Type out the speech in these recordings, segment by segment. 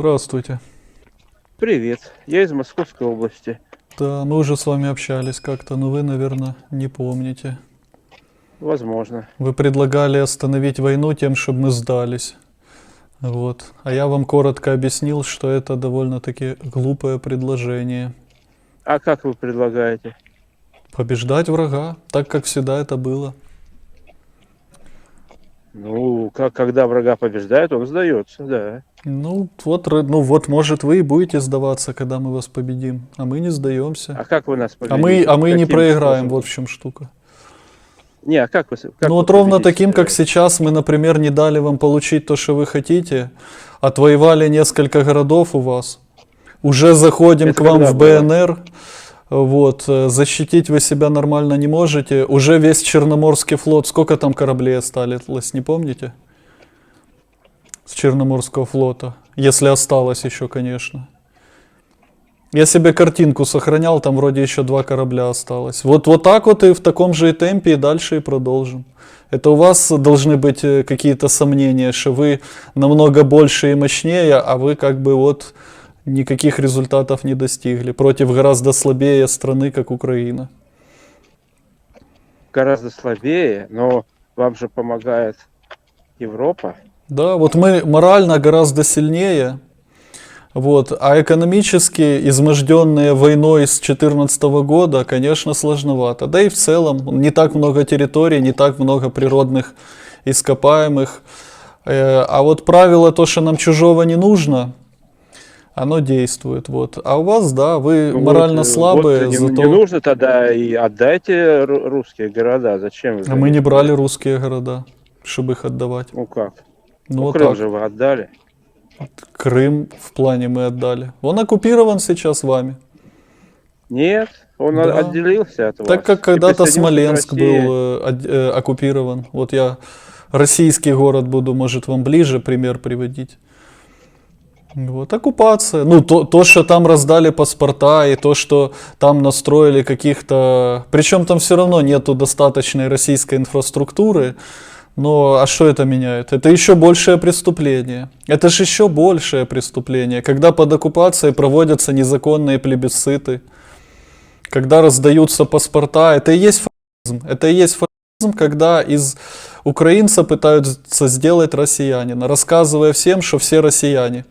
Здравствуйте. Привет, я из Московской области. Да, мы уже с вами общались как-то, но вы, наверное, не помните. Возможно. Вы предлагали остановить войну тем, чтобы мы сдались. Вот. А я вам коротко объяснил, что это довольно-таки глупое предложение. А как вы предлагаете? Побеждать врага, так как всегда это было. Ну, как, когда врага побеждает, он сдается, да. Ну вот, ну вот, может, вы и будете сдаваться, когда мы вас победим, а мы не сдаемся. А как вы нас победите? А мы, а мы не проиграем, способом? вот в чем штука. Не, а как вы... как ну вот ровно таким, как сейчас мы, например, не дали вам получить то, что вы хотите, отвоевали несколько городов у вас, уже заходим Это к вам в было? БНР, вот, э, защитить вы себя нормально не можете, уже весь Черноморский флот, сколько там кораблей осталось, не помните? С Черноморского флота, если осталось еще, конечно. Я себе картинку сохранял, там вроде еще два корабля осталось. Вот, вот так вот и в таком же и темпе и дальше и продолжим. Это у вас должны быть э, какие-то сомнения, что вы намного больше и мощнее, а вы как бы вот никаких результатов не достигли против гораздо слабее страны, как Украина. Гораздо слабее, но вам же помогает Европа. Да, вот мы морально гораздо сильнее, вот, а экономически изможденные войной с 2014 года, конечно, сложновато. Да и в целом не так много территорий, не так много природных ископаемых. Э, А вот правило то, что нам чужого не нужно, оно действует. Вот. А у вас, да, вы морально вот, э, слабые, вот не, зато не нужно тогда и отдайте ру- русские города. Зачем вы? а мы не брали русские города, чтобы их отдавать. Ну как? Ну, Крым так. же вы отдали. Крым в плане мы отдали. Он оккупирован сейчас вами. Нет, он Да. отделился от вас. Так как когда-то Смоленск был э, оккупирован. Вот я российский город буду, может, вам ближе пример приводить. Вот, оккупация. Ну, то, то, что там раздали паспорта, и то, что там настроили каких-то... Причем там все равно нету достаточной российской инфраструктуры. Но а что это меняет? Это еще большее преступление. Это же еще большее преступление, когда под оккупацией проводятся незаконные плебисциты, когда раздаются паспорта. Это и есть фашизм. Это и есть фашизм, когда из украинца пытаются сделать россиянина, рассказывая всем, что все россияне.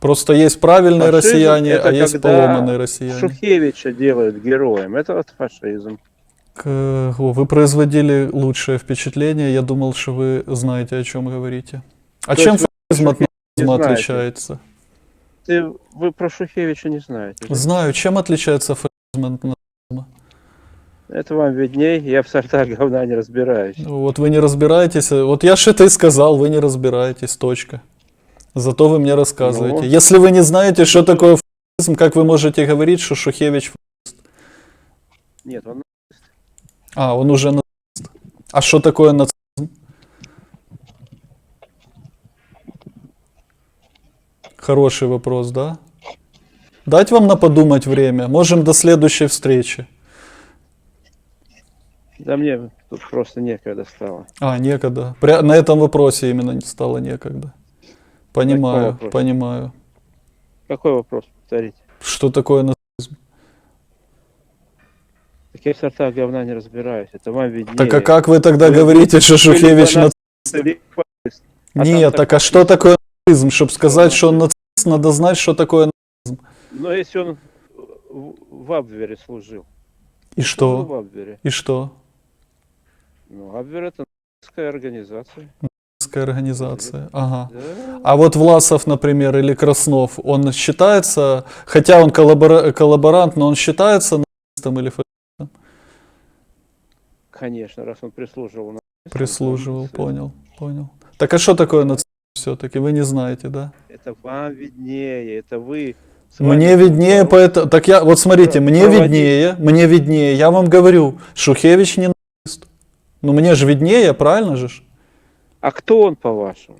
Просто есть правильные Фашизм россияне, а есть поломанные россияне. Шухевича делают героем. Это вот фашизм. О, вы производили лучшее впечатление. Я думал, что вы знаете, о чем говорите. А То чем фашизм от нацизма отличается? Ты, вы про Шухевича не знаете. да? Знаю, чем отличается фашизм от нацизма. Это вам видней, я в сортах говна не разбираюсь. Вот вы не разбираетесь. э, Вот я же это и сказал, вы не разбираетесь, точка. Зато вы мне рассказываете. Ну. Если вы не знаете, что такое фашизм, как вы можете говорить, что Шухевич... ф- Нет, он А, он уже нацист. А что такое нацизм? Хороший вопрос, да? Дать вам на подумать время. Можем до следующей встречи. Да мне тут просто некогда стало. А, некогда. Пря- на этом вопросе именно не стало некогда. Понимаю, вопросе? понимаю. Какой вопрос повторите? Что такое нацизм? Так я в сортах говна не разбираюсь. Это вам виднее. Так а как вы тогда говорите, что Шухевич нацист? А Нет, так а что такое нацизм? Чтобы сказать, что он нацист, надо знать, что такое нацизм. Но если он в, Абвере служил. И Служил в что? Абвере. И что? Ну, Абвер это нацистская организация. Нацистская организация. Ага. Да. А вот Власов, например, или Краснов, он считается, хотя он коллабора- коллаборант, но он считается нацистом или фашистом? Конечно, раз он прислуживал. нацистам, Прислуживал, понял, понял. Так а что такое нацизм все-таки? Вы не знаете, да? Это вам виднее, это вы. с вами Мне виднее, поэтому... Так я, вот смотрите, мне проводить. виднее, мне виднее. Я вам говорю, Шухевич не нацист. Ну мне же виднее, правильно же? ж? А кто он, по-вашему?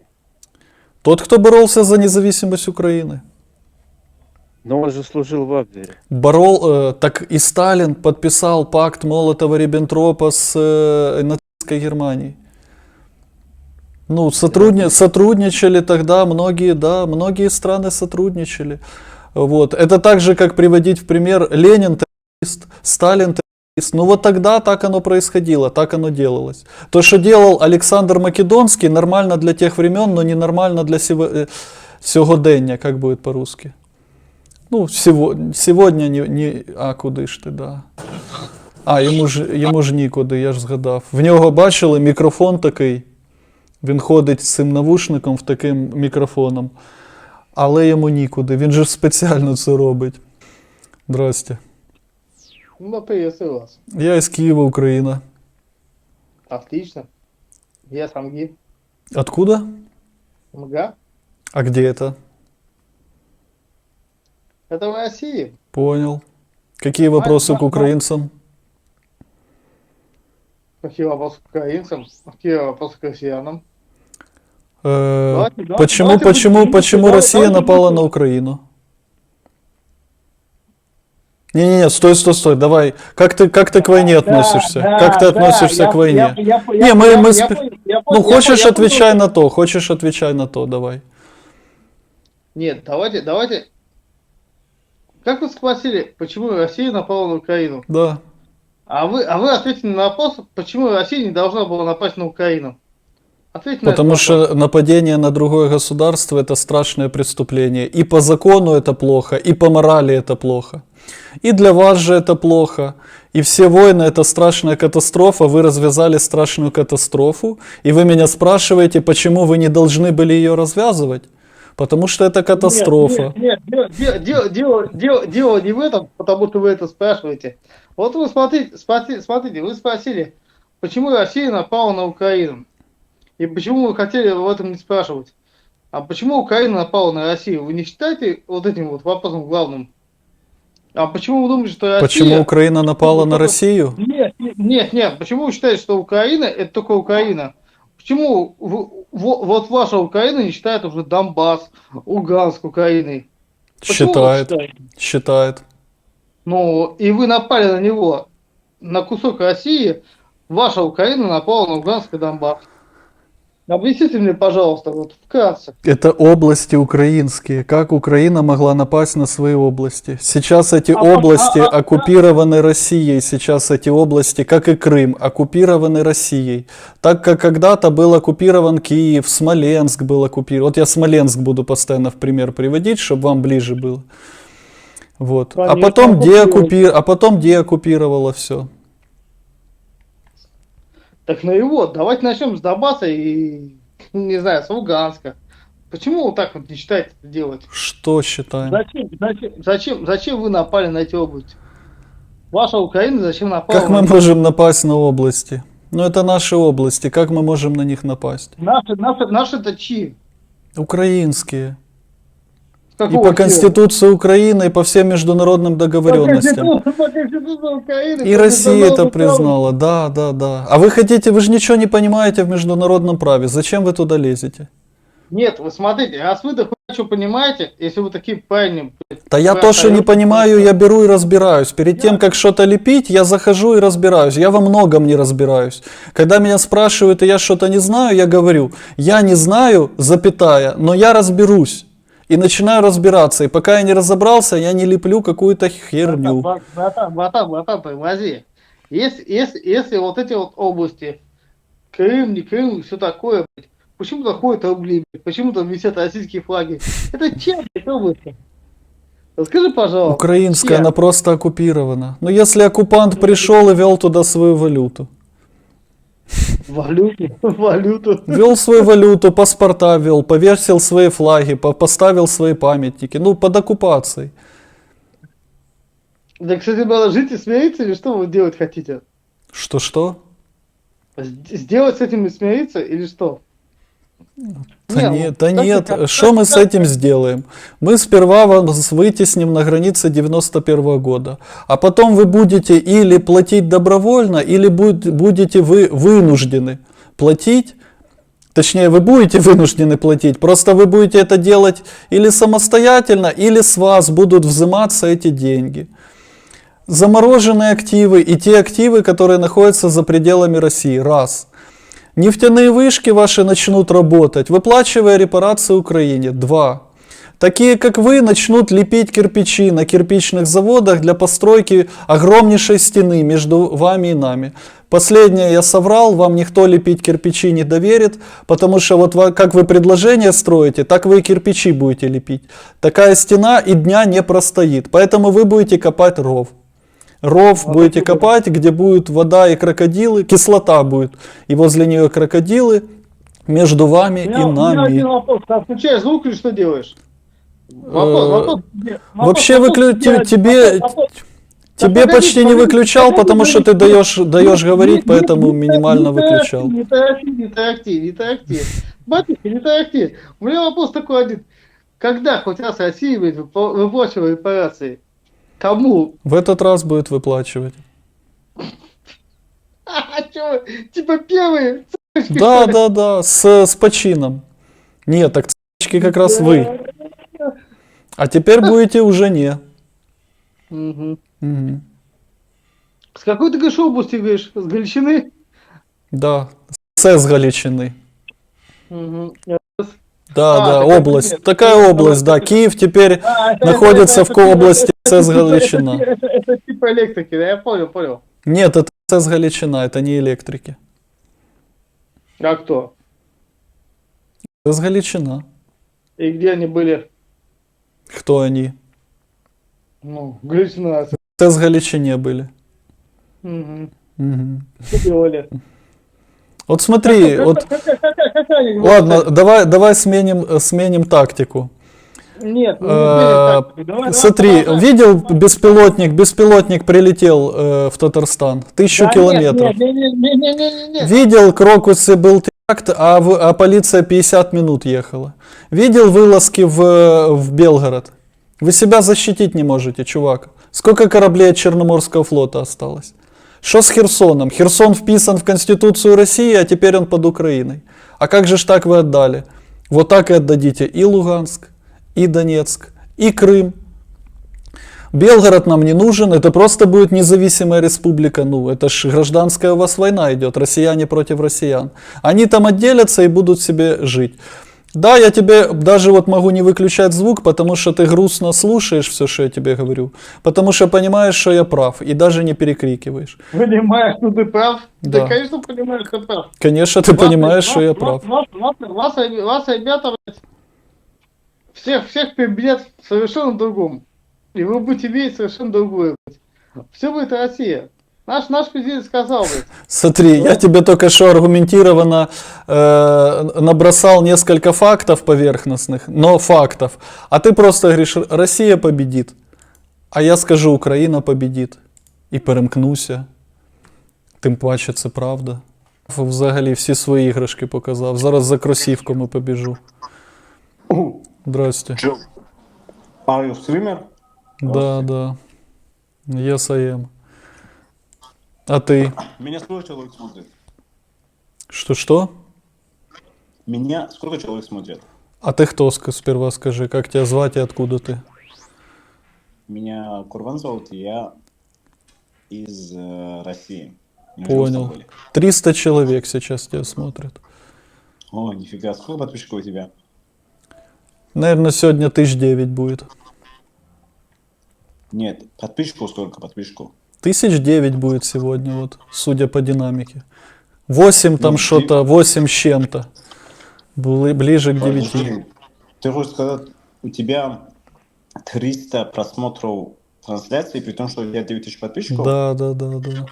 Тот, кто боролся за независимость Украины. Но он же служил в Абвере. Борол, э, так и Сталин подписал пакт Молотова-Риббентропа с э, нацистской Германией. Ну, сотрудни- сотрудничали тогда многие, да, многие страны сотрудничали. Вот. Это так же, как приводить в пример Ленин террорист, Сталин террорист. Ну вот тогда так оно происходило, так оно делалось. То, что делал Александр Македонский, нормально для тех времен, но ненормально для сего, э, сьогодення, как будет по-русски. Ну, сего, сегодня не, не. А, куди ж ти, да. А, йому ж, йому ж нікуди, я ж згадав. В нього бачили мікрофон такий. Він ходить з цим навушником в таким мікрофоном. Але йому нікуди. Він же спеціально це робить. Здрасте. Ну, приветствую вас. Я із Києва, Україна. Отлично. Я Самгин. Откуда? МГА. А где это? Это в России. Понял. Какие вопросы к украинцам? Какие вопросы к украинцам? Какие вопросы к россиянам? Э, Давайте, да, почему, давайте почему, будем- почему давайте- Россия давайте напала будем- на Украину? Не-не-не, стой, стой, стой, давай. Как ты, как ты к войне относишься? Да, как ты да, относишься я- к войне? я- я- Не, мы- мы я Ну, хочешь, отвечай на то, хочешь, отвечай на то, давай. Нет, давайте, давайте. Как вы спросили, почему Россия напала на Украину? Да. А вы, а вы ответили на вопрос, почему Россия не должна была напасть на Украину? Ответьте на Потому этот вопрос. что нападение на другое государство это страшное преступление. И по закону это плохо, и по морали это плохо. И для вас же это плохо. И все войны это страшная катастрофа. Вы развязали страшную катастрофу. И вы меня спрашиваете, почему вы не должны были ее развязывать? Потому что это катастрофа. Нет, нет, нет, дело, дело, дело, дело, дело не в этом, потому что вы это спрашиваете. Вот вы смотрите, смотрите, смотрите, вы спросили, почему Россия напала на Украину. И почему вы хотели в этом не спрашивать. А почему Украина напала на Россию? Вы не считаете вот этим вот вопросом главным? А почему вы думаете, что Россия... Почему Украина напала на Россию? Нет, нет, нет. Почему вы считаете, что Украина это только Украина? Почему вот ваша Украина не считает уже Донбасс, Луганск Украиной? Почему Считает. Считает. Ну, и вы напали на него, на кусок России, ваша Украина напала на Луганск и Донбасс. Объясните мне, пожалуйста, вот вкратце. Это области украинские. Как Украина могла напасть на свои области? Сейчас эти А, а, области а, а, оккупированы Россией. Сейчас эти области, как и Крым, оккупированы Россией. Так как когда-то был оккупирован Киев, Смоленск был оккупирован. Вот я Смоленск буду постоянно в пример приводить, чтобы вам ближе было. Вот. А Конечно, потом, оккупировали. деоккупи... а потом деоккупировало все. Так ну и вот, давайте начнем с Донбасса и, не знаю, с Луганска. Почему вы так вот не считаете это делать? Что считаем? Зачем, зачем, зачем, зачем вы напали на эти области? Ваша Украина зачем напала Как мы можем напасть на области? Ну это наши области. Как мы можем на них напасть? Наши, наши, наши это чьи? Украинские. И по хера? Конституции Украины, и по всем международным договоренностям. По Конституции Украины, И по Россия это признала, да, да, да. А вы хотите, вы же ничего не понимаете в международном праве. Зачем вы туда лезете? Нет, вы смотрите, раз вы так что понимаете, если вы такие парни... Да я то, что не понимаю, я беру и разбираюсь. Перед тем, как что-то лепить, я захожу и разбираюсь. Я во многом не разбираюсь. Когда меня спрашивают, и я что-то не знаю, я говорю, я не знаю, запятая, но я разберусь. И начинаю разбираться. И пока я не разобрался, я не леплю какую-то херню. Братан, братан, братан, братан, тормози. Если, если, если вот эти вот области, Крым, не Крым, все такое, блядь, почему там ходят рубли, блядь, почему там висят российские флаги? Это чем, блядь, области? Расскажи, пожалуйста. Украинская, чем? она просто оккупирована. Но если оккупант пришел и вел туда свою валюту. Валюту, валюту. Вел свою валюту, паспорта вел, повесил свои флаги, по- поставил свои памятники. Ну, под оккупацией. Да, кстати, надо жить и смириться, или что вы делать хотите? Что-что? Сделать с этим и смириться, или что? Не, нет, как- нет, что мы с этим сделаем? Мы сперва вас вытесним на границе 91 года, а потом вы будете или платить добровольно, или буд- будете вы вынуждены платить, точнее вы будете вынуждены платить, просто вы будете это делать или самостоятельно, или с вас будут взиматься эти деньги. Замороженные активы и те активы, которые находятся за пределами России, раз. Нефтяные вышки ваши начнут работать, выплачивая репарации Украине. Два. Такие, как вы, начнут лепить кирпичи на кирпичных заводах для постройки огромнейшей стены между вами и нами. Последнее я соврал, вам никто лепить кирпичи не доверит, потому что вот как вы предложение строите, так вы и кирпичи будете лепить. Такая стена и дня не простоит, поэтому вы будете копать ров. Ров А будете откуда? копать, где будет вода и крокодилы, кислота будет, и возле нее крокодилы, между вами У и меня, у меня один нами. вопрос. Ты отключаешь звук или что делаешь? Вопрос, Э, вопрос тебе- Вообще вопрос выклю- тебе- те- тебе, вопрос- вопрос- тебе погоди, почти не выключал, потому что ты даешь, даешь говорить, поэтому минимально выключал. Не тарахти, не тарахти, не тарахти. Батюшка, не тарахти. У меня вопрос такой один. Когда хоть раз Россия будет выпла- выплачивать репарации? Кому? В этот раз будет выплачивать. А что? Типа первые? Да, да, да, с, с почином. Нет, так цыпочки как раз вы. А теперь будете уже не. С какой ты говоришь области говоришь? С Галичины? Да, с с Галичины. Да, А, да, такая область. нет. Такая область, да. Киев теперь А, это- находится это- в области СС это- Галичина. Это, это- это типа электрики, да, я понял, понял. Нет, это СС Галичина, это не электрики. А кто? СС Галичина. И где они были? Кто они? Ну, Галичина. СС Галичине были. Угу. Что делали? Вот смотри, вот, ладно, давай, давай сменим, э, сменим тактику. Нет, ну, Э, не Смотри, видел беспилотник, беспилотник прилетел э, в Татарстан, тысячу Да километров. Нет, нет, нет, нет, нет, нет, нет, нет. Видел, Крокусы был теракт, а, в- а полиция 50 минут ехала. Видел вылазки в, в Белгород. Вы себя защитить не можете, чувак. Сколько кораблей от Черноморского флота осталось? Что с Херсоном? Херсон вписан в Конституцию России, а теперь он под Украиной. А как же ж так вы отдали? Вот так и отдадите и Луганск, и Донецк, и Крым. Белгород нам не нужен, это просто будет независимая республика. Ну, это ж гражданская у вас война идет, россияне против россиян. Они там отделятся и будут себе жить. Да, я тебе даже вот могу не выключать звук, потому что ты грустно слушаешь все, что я тебе говорю. Потому что понимаешь, что я прав, и даже не перекрикиваешь. Понимаешь, что ты прав? Да. Да, конечно, понимаешь, что прав. Конечно, ты Вас- понимаешь, вас- что я прав. Вас, вас, вас, вас, ребята, всех, всех перебедят в совершенно другом. И вы будете видеть совершенно другое. Все будет Россия. Наш, наш президент сказал, блядь, Смотри, я тебе только что аргументированно э, набросал несколько фактов поверхностных, но фактов. А ты просто говоришь, Россия победит. А я скажу, Україна победит. І перемкнуся. Тим паче це правда. Взагалі всі свої іграшки показав. Зараз за кросівками побіжу. Здрасте. Joe, are you streamer? Да, да. Yes, I am. А ты? Меня сколько человек смотрит? Что-что? Меня сколько человек смотрит? А ты кто, сперва скажи, как тебя звать и откуда ты? Меня Курбан зовут, я из э, России. В Понял. Стамбуле. 300 человек сейчас тебя смотрят. О, нифига, сколько подписчиков у тебя? Наверное, сегодня тысяч девять будет. Нет, подписчиков сколько, подписчиков? Тысяч девять будет сегодня, вот, судя по динамике. 8 там Ну, что-то, 8 с чем-то. Бли- Ближе к 9. Подожди, Ты хочешь сказать, у тебя 300 просмотров трансляции, при том, что у тебя 9000 подписчиков? Да, да, да, да.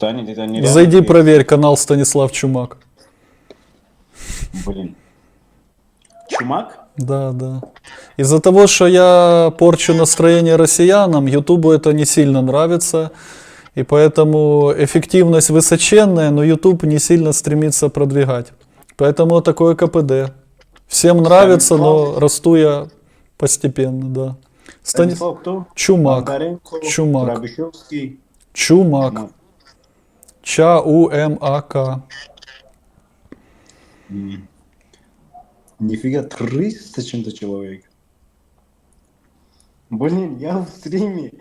Да, нет, это нереально. Зайди И- проверь канал Станислав Чумак. Блин. Чумак? Да, да. Из-за того, что я порчу настроение россиянам, Ютубу это не сильно нравится. И поэтому эффективность высоченная, но YouTube не сильно стремится продвигать. Поэтому такое КПД. Всем нравится, но расту я постепенно, да. Станис... Станислав кто? Чумак. Чумак. Чумак. Ча-У-М-А-К. Нифига, 300 с чем-то человек. Блин, я в стриме.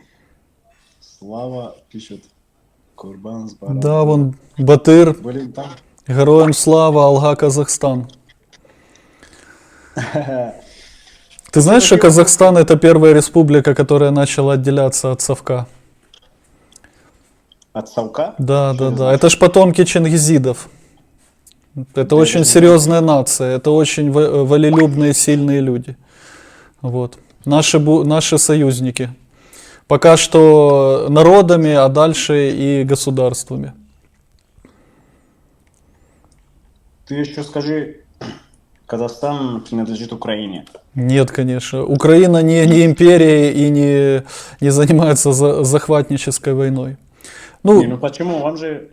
Слава пишет. Курбан с Баран. Да, вон Батыр, Были там? героям слава, Алга, Казахстан. Ты знаешь, что Казахстан это первая республика, которая начала отделяться от совка? От Саука? Да, Что да, да. значит? Это ж потомки чингизидов. Это Да, очень серьезная нация. Это очень во- волелюбные, сильные люди. Вот. Наши, наши союзники. Пока что народами, а дальше и государствами. Ты еще скажи, Казахстан принадлежит Украине. Нет, конечно. Украина не, не империя и не, не занимается за- захватнической войной. Не, Ну, ну почему? Вам же,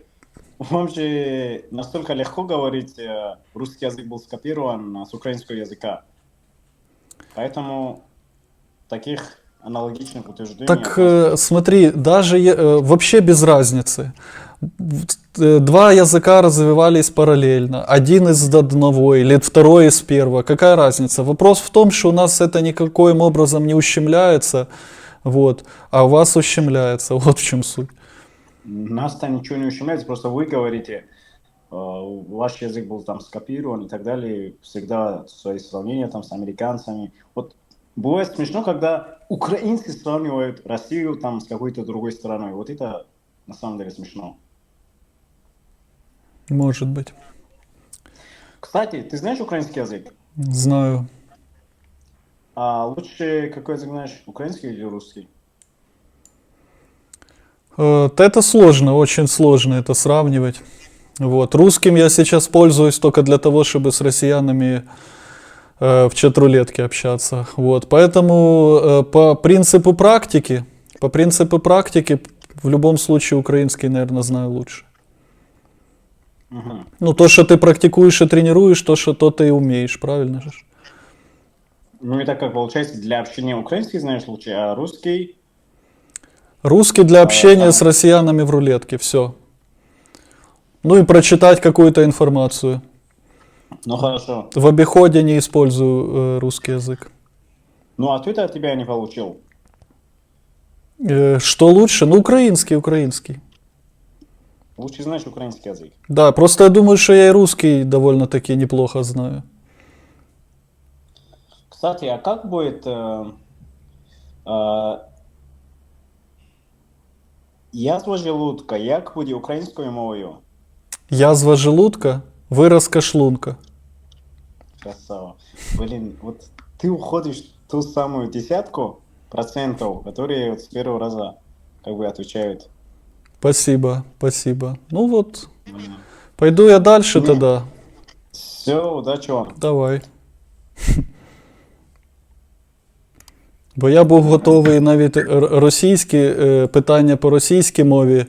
вам же настолько легко говорить, э, русский язык был скопирован с украинского языка. Поэтому таких аналогичных утверждений... Так э, смотри, даже э, вообще без разницы. Э, Два языка развивались параллельно. Один из одного или второй из первого. Какая разница? Вопрос в том, что у нас это никаким образом не ущемляется, вот, а у вас ущемляется. Вот в чем суть. Нас-то ничего не ущемляет, просто вы говорите, э, ваш язык был там скопирован и так далее, всегда свои сравнения там с американцами. Вот бывает смешно, когда украинцы сравнивают Россию там с какой-то другой страной. Вот это на самом деле смешно. Может быть. Кстати, ты знаешь украинский язык? Знаю. А лучше какой язык знаешь, украинский или русский? Э, Это сложно, очень сложно это сравнивать. Вот. Русским я сейчас пользуюсь только для того, чтобы с россиянами в чат-рулетке общаться. Вот. Поэтому э, по принципу практики, по принципу практики в любом случае украинский, наверное, знаю лучше. Мгм. Ну, то, что ты практикуешь и тренируешь, то, что то ты и умеешь, правильно же? Ну и так как получается, для общения украинский знаешь лучше, а русский... Русский для общения там- с россиянами в рулетке, все. Ну и прочитать какую-то информацию. Ну хорошо. В обиходе не использую э, русский язык. Ну ответа от тебя я не получил. Э, что лучше? Ну, украинский, украинский. Лучше знаешь украинский язык. Да, просто я думаю, что я и русский довольно-таки неплохо знаю. Кстати, а как будет э, э, язва желудка, як буде українською мовою? Язва желудка, виразка шлунка. Красава. Блин, вот ты уходишь в ту самую десятку процентов, которые вот с первого раза как бы отвечают. Спасибо, спасибо. Ну вот, пойду я дальше Не. тогда. Все, удачи вам. Давай. Бо я був готовий навіть р- російські е, питання по російській мові